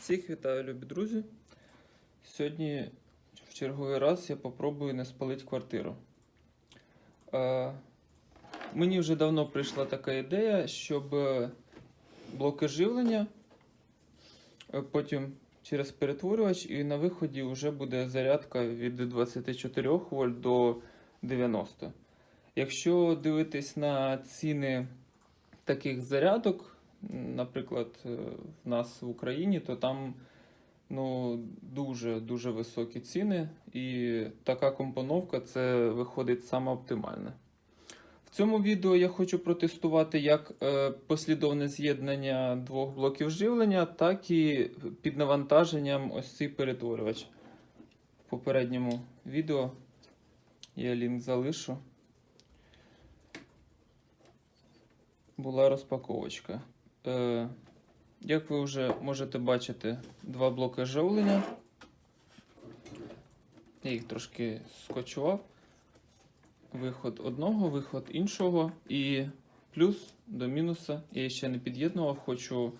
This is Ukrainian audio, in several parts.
Всіх вітаю, любі друзі. Сьогодні в черговий раз я попробую не спалити квартиру. Е, мені вже давно прийшла така ідея, щоб е, блоки живлення, е, потім через перетворювач, і на виході вже буде зарядка від 24 вольт до 90. Якщо дивитись на ціни таких зарядок, наприклад, е, в нас в Україні, то там ну, дуже дуже високі ціни, і така компоновка це виходить саме оптимальне. В цьому відео я хочу протестувати як е, послідовне з'єднання двох блоків живлення, так і під навантаженням ось цей перетворювач. В попередньому відео я лінк залишу. Була розпаковочка. Е, як ви вже можете бачити, два блоки живлення. Я їх трошки скочував. Виход одного, виход іншого. І плюс до мінуса. Я ще не під'єднував, хочу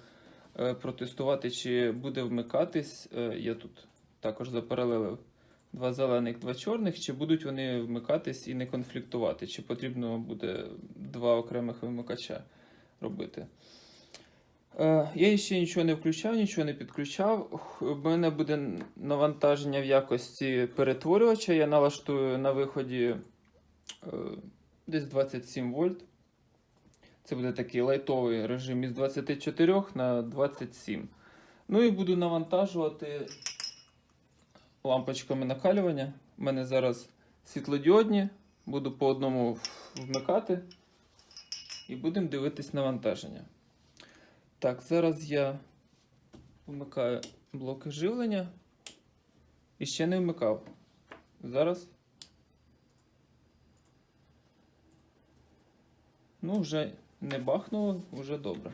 е, протестувати, чи буде вмикатись. Е, я тут також запаралелив два зелених, два чорних, чи будуть вони вмикатись і не конфліктувати, чи потрібно буде два окремих вимикача робити. Е, Я ще нічого не включав, нічого не підключав. У мене буде навантаження в якості перетворювача. Я налаштую на виході е, десь 27 вольт. Це буде такий лайтовий режим із 24 на 27. Ну і буду навантажувати лампочками накалювання. У мене зараз світлодіодні. Буду по одному вмикати. І будемо дивитись навантаження. Так, зараз я вмикаю блоки живлення. І ще не вмикав. Зараз. Ну, вже не бахнуло, вже добре.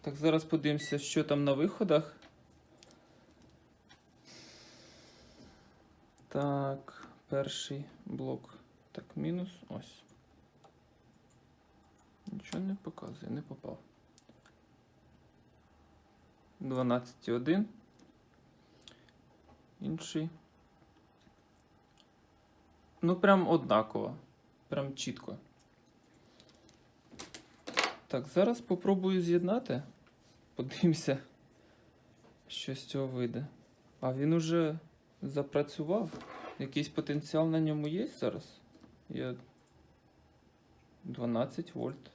Так, зараз подивимося, що там на виходах. Так, перший блок. Так, мінус. Ось. Нічого не показує, не попав. 12,1. Інший. Ну, прям однаково. Прям чітко. Так, зараз попробую з'єднати. Подивимося, що з цього вийде. А він уже запрацював. Якийсь потенціал на ньому є зараз? Я 12 вольт.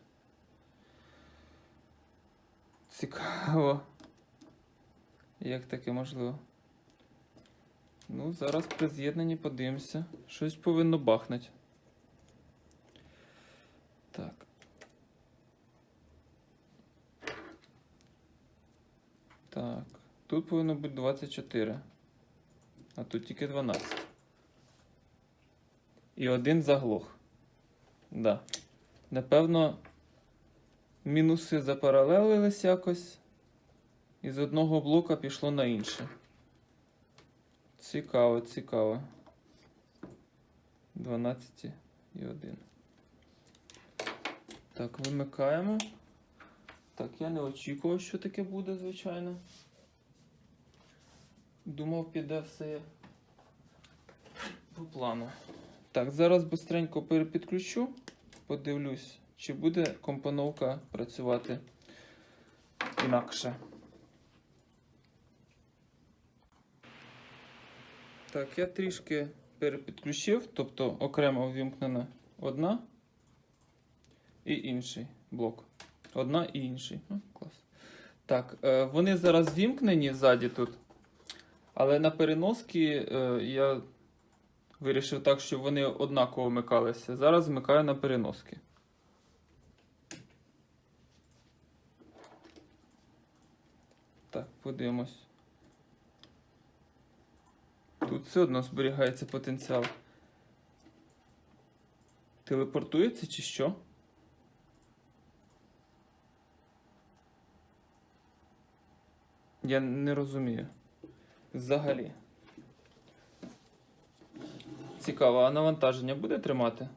Цікаво. Як таке можливо? Ну, зараз при з'єднанні подивимося. Щось повинно бахнути. Так. Так. Тут повинно бути 24. А тут тільки 12. І один заглох. Да. Напевно, мінуси запаралелились якось. І з одного блока пішло на інше. Цікаво, цікаво. 12 і 1. Так, вимикаємо. Так, я не очікував, що таке буде, звичайно. Думав, піде все по плану. Так, зараз быстренько перепідключу, подивлюсь, чи буде компоновка працювати інакше. Так, я трішки перепідключив, тобто окремо ввімкнена одна і інший блок. Одна і інший. Клас. Так, е, вони зараз вімкнені ззаді тут. Але на переноски е, я вирішив так, щоб вони однаково вмикалися. Зараз вмикаю на переноски. Так, подивимось. Тут все одно зберігається потенціал. Телепортується чи що? Я не розумію. Взагалі. Цікаво, а навантаження буде тримати?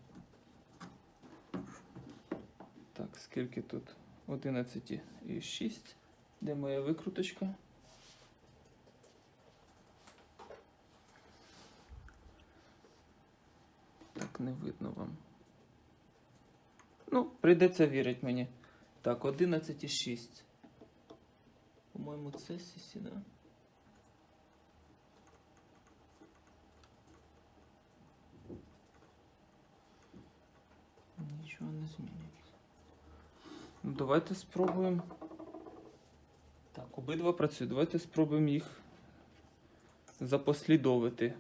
Так, скільки тут? 11 і 6. Де моя викруточка? Не видно вам. Ну, прийдеться вірити мені. Так, 11,6. По-моєму, це сісі, да? Нічого не змінюється. Ну, давайте спробуємо. Так, обидва працюють. Давайте спробуємо їх запослідовити.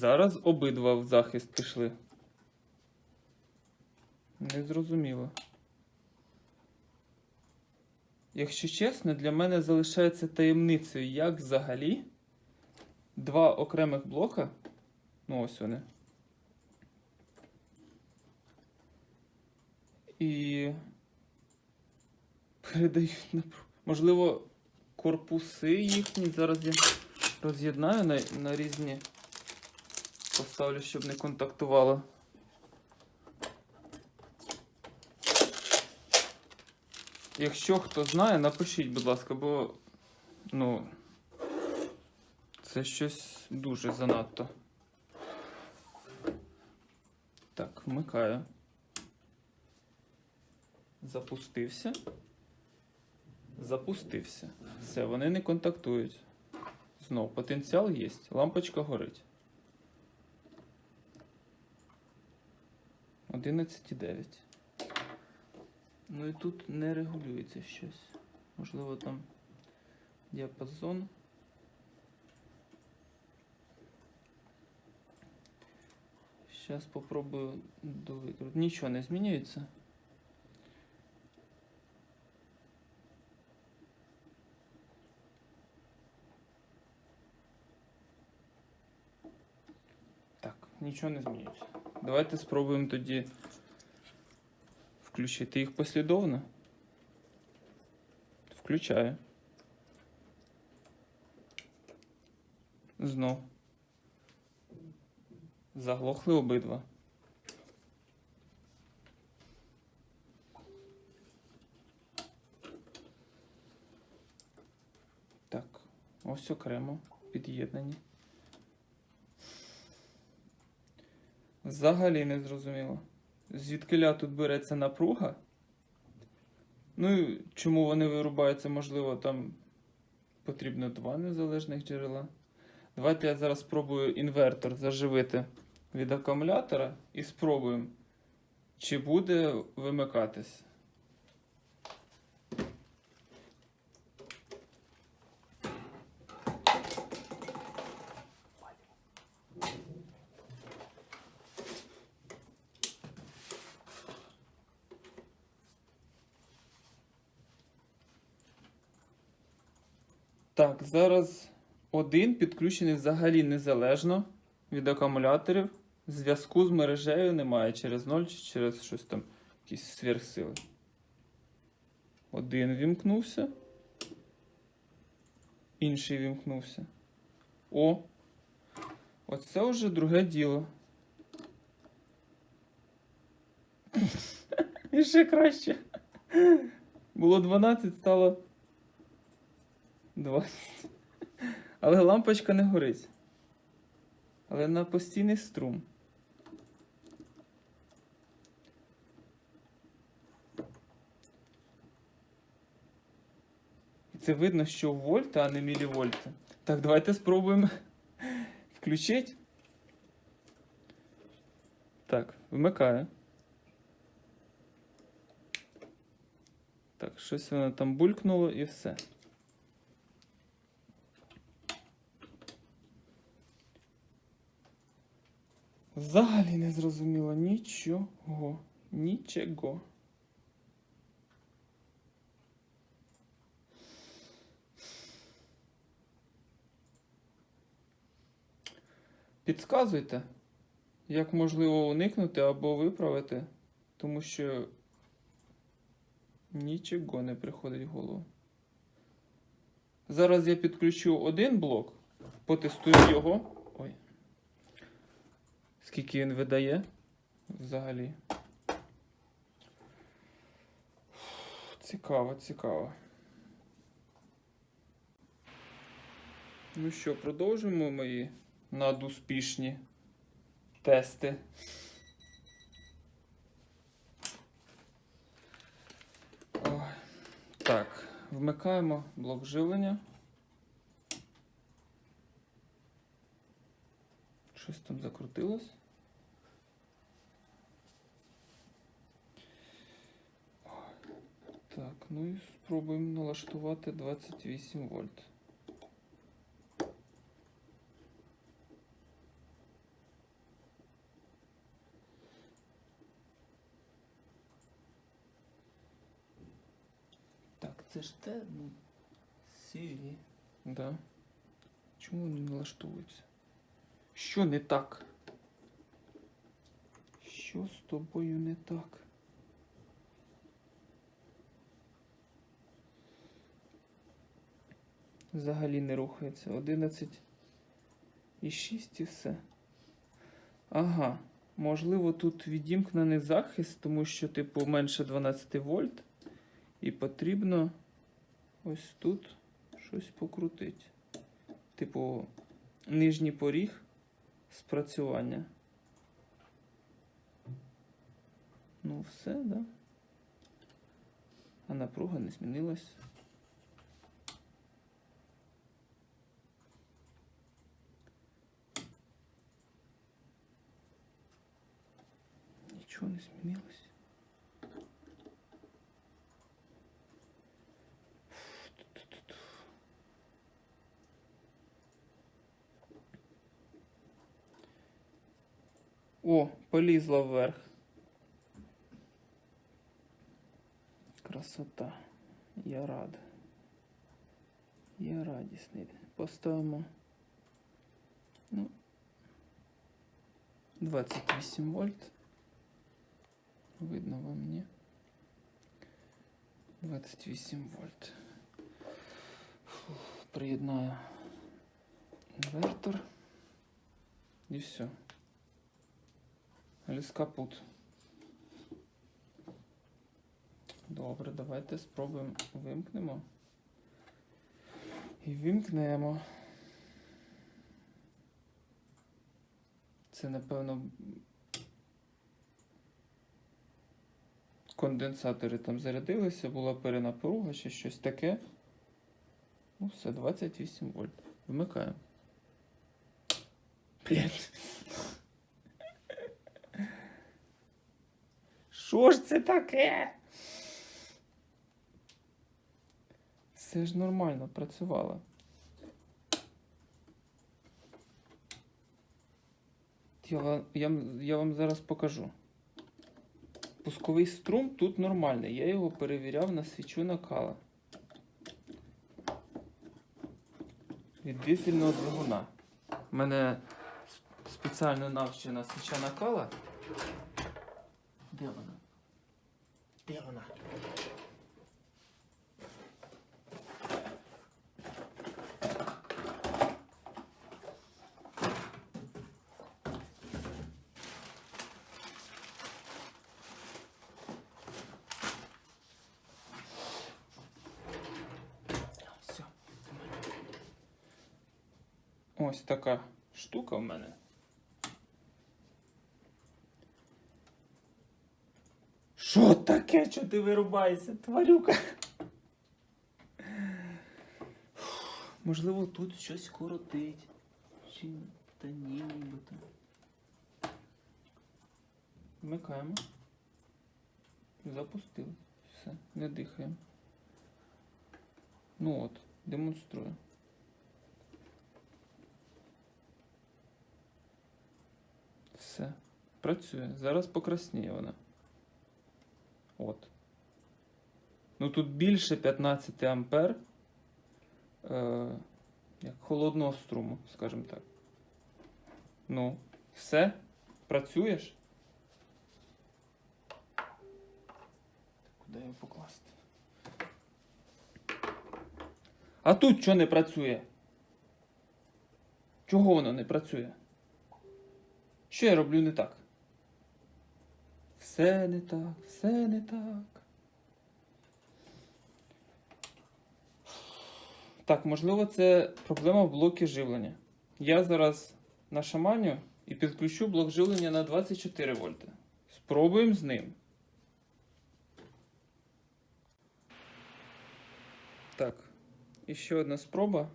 Зараз обидва в захист пішли. Незрозуміло. Якщо чесно, для мене залишається таємницею, як взагалі два окремих блока. Ну, ось вони. І передають напругу. Можливо, корпуси їхні. Зараз я роз'єднаю на, на різні. Поставлю, щоб не контактувало. Якщо хто знає, напишіть, будь ласка, бо ну це щось дуже занадто. Так, вмикаю. Запустився. Запустився. Все, вони не контактують. Знов потенціал є. Лампочка горить. 11,9. Ну і тут не регулюється щось. Можливо, там діапазон. Зараз попробую довикрути. Нічого не змінюється. Так, нічого не змінюється. Давайте спробуємо тоді включити їх послідовно. Включаю. Знов. Заглохли обидва. Так, ось окремо під'єднані. Взагалі не зрозуміло. Звідкиля тут береться напруга? Ну і чому вони вирубаються, можливо, там потрібно два незалежних джерела. Давайте я зараз спробую інвертор заживити від акумулятора і спробуємо, чи буде вимикатись. Так, зараз один підключений взагалі незалежно від акумуляторів. Зв'язку з мережею немає через 0 чи через щось там, якісь сверхсили. Один вімкнувся. Інший вімкнувся. О! Оце вже друге діло. І ще краще. Було 12, стало 20. Але лампочка не горить. Але на постійний струм. І це видно, що вольта, а не мілівольти. Так, давайте спробуємо включити. Так, вмикаю. Так, щось воно там булькнуло і все. Взагалі не зрозуміло нічого. Нічого. Підказуйте, як можливо уникнути або виправити, тому що нічого не приходить в голову. Зараз я підключу один блок, потестую його. Скільки він видає взагалі? Цікаво, цікаво. Ну що, продовжимо мої надуспішні тести. Ой. Так, вмикаємо блок живлення. там закрутилось. Ой. Так, ну і спробуємо налаштувати 28 вольт. Так, це ж те, ну. Сірі. Да. Чому вони не налаштовуються? Що не так? Що з тобою не так? Взагалі не рухається. 11 і 6 і все. Ага. Можливо, тут відімкнений захист, тому що, типу, менше 12 вольт. І потрібно ось тут щось покрутити. Типу, нижній поріг спрацювання. Ну, все, да? А напруга не змінилась. Нічого не змінилось. О, полізла вверх. Красота. Я рад. Я радісний. Поставимо. Ну, 28 вольт. Видно вам, ні? 28 вольт. Фух, приєднаю інвертор. І все. Ліс капут. Добре, давайте спробуємо вимкнемо. І вимкнемо. Це, напевно, конденсатори там зарядилися, була перенапруга чи щось таке. Ну, все, 28 вольт. Вмикаємо. Блін. Що ж це таке? Все ж нормально працювало. Я вам, я, я вам зараз покажу. Пусковий струм тут нормальний. Я його перевіряв на свічу накала. Від дизельного двигуна. У мене спеціально навчена свіча накала. Де вона? Де. Ось така штука в мене. Що таке? Що ти вирубаєшся, тварюка? Можливо, тут щось коротить. Чи та ні, нібито. Вмикаємо. Запустили. Все, не дихаємо. Ну от, демонструю. Все. Працює. Зараз покрасніє вона. От. Ну тут більше 15 ампер. Е, як холодного струму, скажімо так. Ну, все? Працюєш? Куди його покласти? А тут що не працює? Чого воно не працює? Що я роблю не так? Все не так, все не так. Так, можливо, це проблема в блокі живлення. Я зараз нашаманю і підключу блок живлення на 24 вольти. Спробуємо з ним. Так, і ще одна спроба.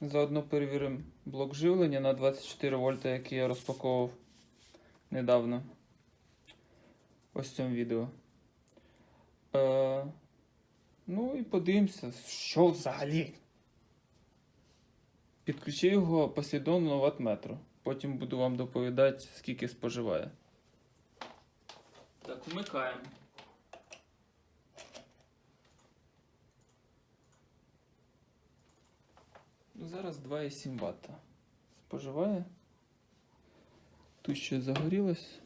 Заодно перевіримо блок живлення на 24 вольта, який я розпаковував недавно. Ось в цьому відео. Е, ну і подивимося, що взагалі. Підключи його послідовно ватметру. Потім буду вам доповідати, скільки споживає. Так, вмикаємо. Ну, Зараз 2,7 Вт. Споживає. Тут ще загорілось.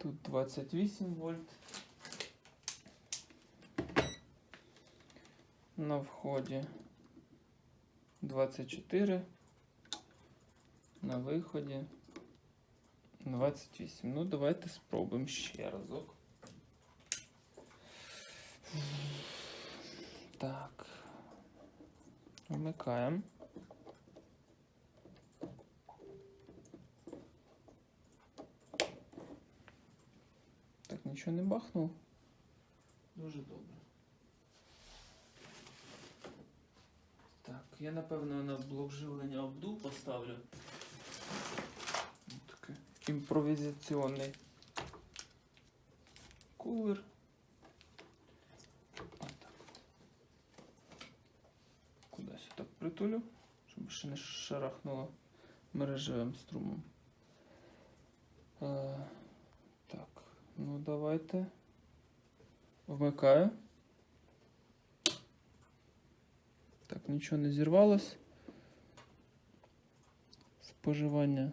Тут 28 вольт. На вході 24. На виході 28. Ну, давайте спробуємо ще разок. Так. Вмикаємо. Нічого не бахнув. Дуже добре. Так, я напевно на блок живлення обду поставлю. Ось Такий імпровізаційний кулер. Кудись так притулю, щоб ще не шарахнуло мережевим струмом. Ну давайте. Вмикаю. Так, нічого не зірвалось. Споживання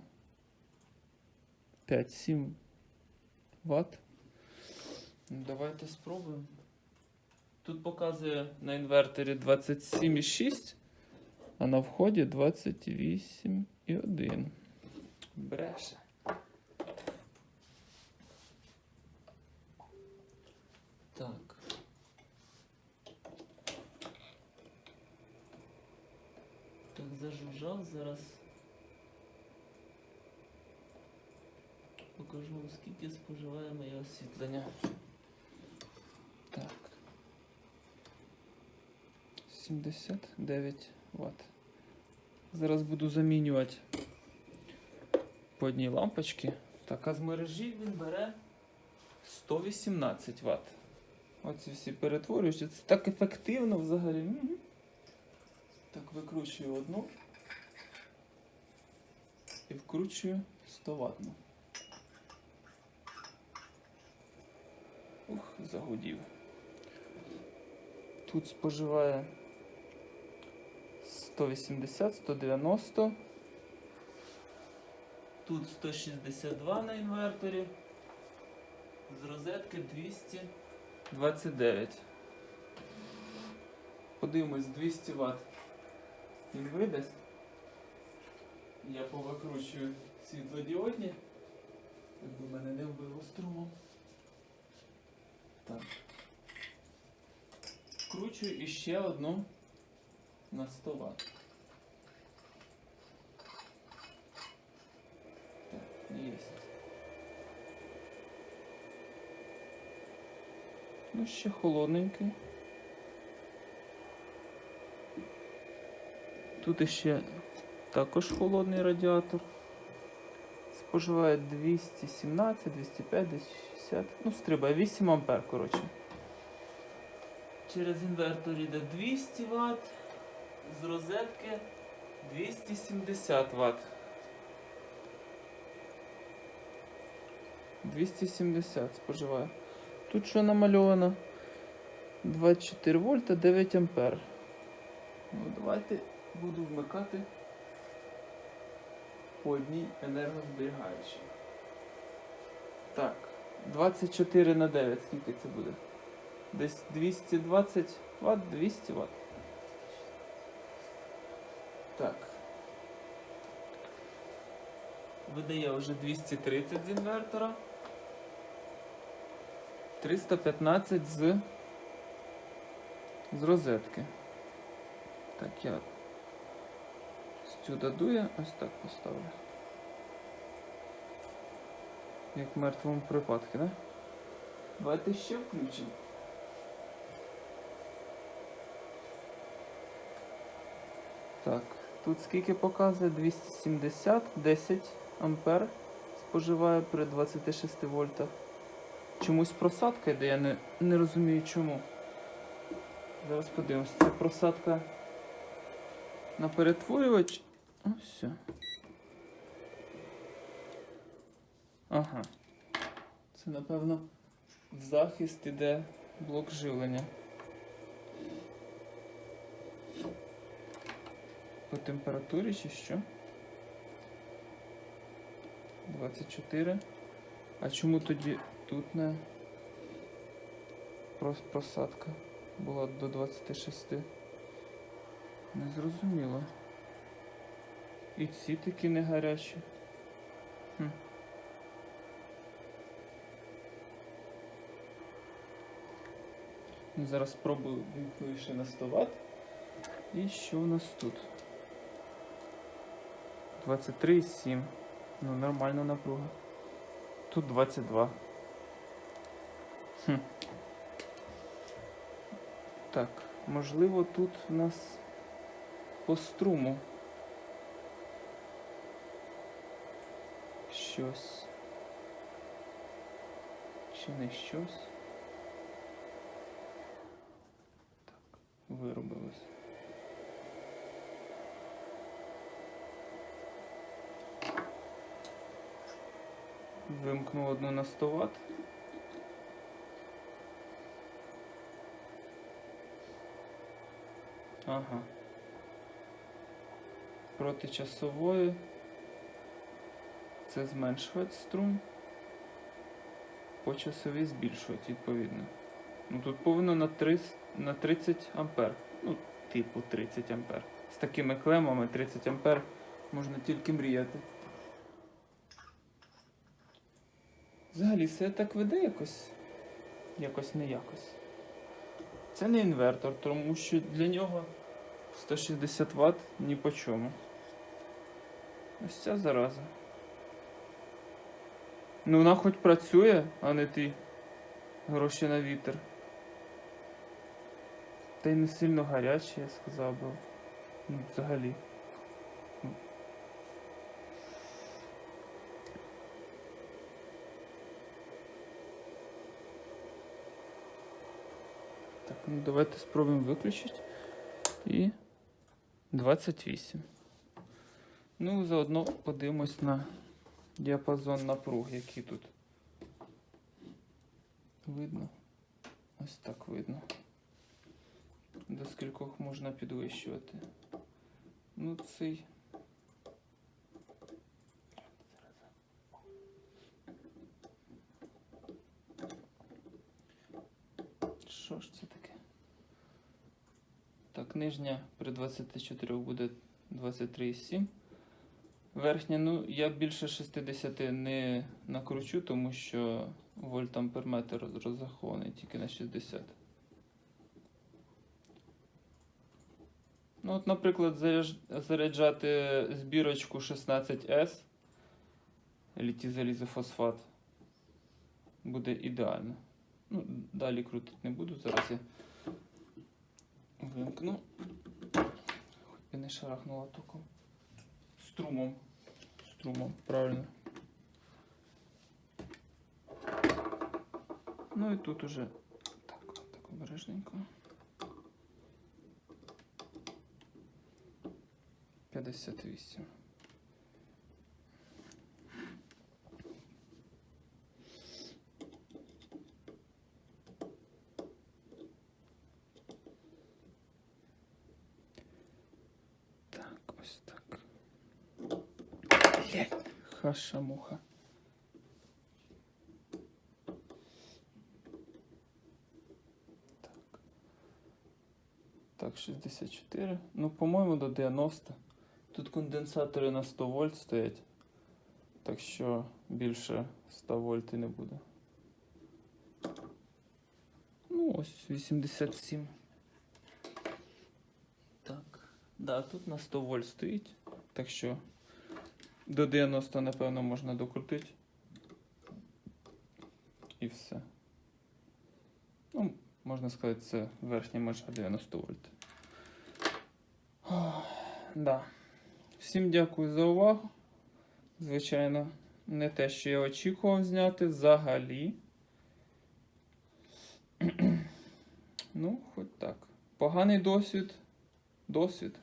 5-7 Вт. Ну, Давайте спробуємо. Тут показує на інверторі 27,6, а на вході 28,1. Бреше. Так. Так, зажужжав зараз. Покажу, скільки споживає моє освітлення. Так. 79 Вт. Зараз буду замінювати по одній лампочці. Так, а з мережі він бере 118 Вт. Оці всі перетворюючі. Це так ефективно взагалі. Так, викручую одну і вкручую 100 ватну. Ух, загудів. Тут споживає 180, 190. Тут 162 на інверторі. З розетки 229. Подивимось, 200 Вт. Він видасть. Я повикручую світлодіодні. Якби мене не вбило струмом. Так. Вкручую іще одну на 100 Вт. Так, є. Ну, ще холодненький. Тут іще також холодний радіатор. Споживає 217, 205, 260. Ну, стрибає 8 ампер, коротше. Через інвертор йде 200 Вт, з розетки 270 Вт. 270 споживає. Тут що намальовано? 24 вольта, 9 ампер. Ну, давайте буду вмикати по одній енергозберігаючій. Так, 24 на 9, скільки це буде? Десь 220 Вт, 200 Вт. Так. Видає вже 230 з інвертора. 315 з, з розетки. Так, я сюди дує, ось так поставлю. Як в мертвому припадку, да? Давайте ще включимо. Так, тут скільки показує? 270, 10 ампер споживає при 26 вольтах. Чомусь просадка йде, я не, не розумію чому. Зараз подивимось. Це просадка на перетворювач. О, все. Ага. Це, напевно, в захист іде блок живлення. По температурі чи що? 24. А чому тоді тут не прос- просадка була до 26? Не зрозуміло. І ці такі не гарячі. Хм. Ну, Зараз спробую вімкну ще на 100 Вт. І що у нас тут? 23,7. Ну, нормальна напруга. Тут 22. Хм. Так, можливо, тут у нас по струму. Щось. Чи не щось? Так, виробилось. Вимкнув одну на 100 Вт. Ага. Проти часової. Це зменшувати струм. По часовій збільшувати, відповідно. Ну тут повинно на 30, на 30 ампер. Ну, типу 30 ампер. З такими клемами 30 ампер можна тільки мріяти. Взагалі все так веде якось. Якось не якось. Це не інвертор, тому що для нього 160 Вт ні по чому. Ось ця зараза. Ну вона хоч працює, а не ти. Гроші на вітер. Та й не сильно гаряче, я сказав би. Ну, взагалі. Так, ну давайте спробуємо виключити. І 28. Ну, заодно подивимось на діапазон напруг, який тут. Видно? Ось так видно. До скількох можна підвищувати. Ну, цей. Що ж це таке? Так, нижня при 24 буде 23,7. Верхня, ну, я більше 60 не накручу, тому що вольтамперметр роз- розрахований тільки на 60. Ну, от, наприклад, заряджати збірочку 16S літій залізофосфат буде ідеально. Ну, далі крутити не буду, зараз я вимкну. Хоч би не шарахнула током. Струмом. Струмом, правильно. Ну і тут уже так, так обережненько. 58. Блядь, хаша-муха. Так. Так, 64. Ну, по-моєму, до 90. Тут конденсатори на 100 вольт стоять. Так що більше 100 вольт не буде. Ну, ось 87. Так. Да, тут на 100 вольт стоїть, так що до 90, напевно, можна докрутити. І все. Ну, можна сказати, це верхня межа 90 вольт. Да. Всім дякую за увагу. Звичайно, не те, що я очікував зняти взагалі. ну, хоч так. Поганий досвід. Досвід.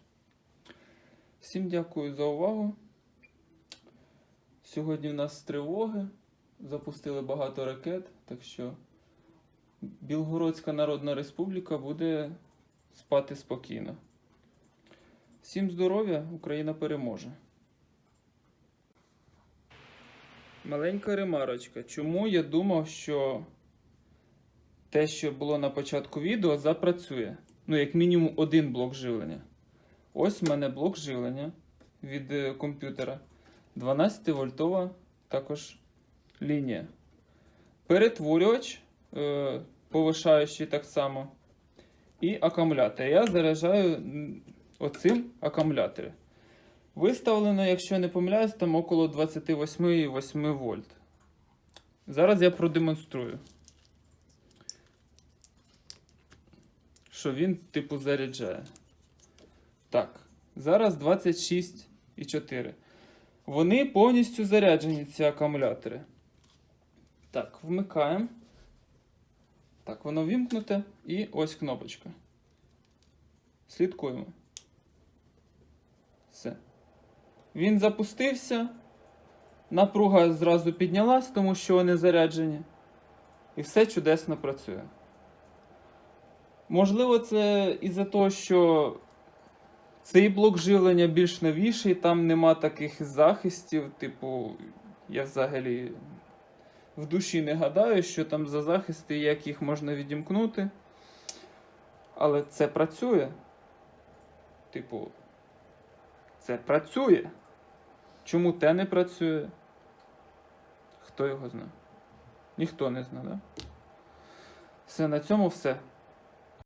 Всім дякую за увагу. Сьогодні в нас тривоги. Запустили багато ракет, так що Білгородська Народна Республіка буде спати спокійно. Всім здоров'я, Україна переможе. Маленька ремарочка. Чому я думав, що те, що було на початку відео, запрацює? Ну, як мінімум, один блок живлення. Ось в мене блок живлення від е, комп'ютера. 12 вольтова також лінія. Перетворювач, е, повишаючий так само. І акумулятор. Я заряджаю оцим акумулятором. Виставлено, якщо я не помиляюсь, там около 28,8 вольт. Зараз я продемонструю. Що він, типу, заряджає. Так, зараз 26,4. Вони повністю заряджені, ці акумулятори. Так, вмикаємо. Так, воно вімкнуте. І ось кнопочка. Слідкуємо. Все. Він запустився. Напруга зразу піднялась, тому що вони заряджені. І все чудесно працює. Можливо, це із-за того, що цей блок живлення більш новіший, там нема таких захистів. Типу, я взагалі в душі не гадаю, що там за захисти, як їх можна відімкнути. Але це працює. Типу, це працює. Чому те не працює? Хто його знає? Ніхто не знає, да? Все, на цьому все.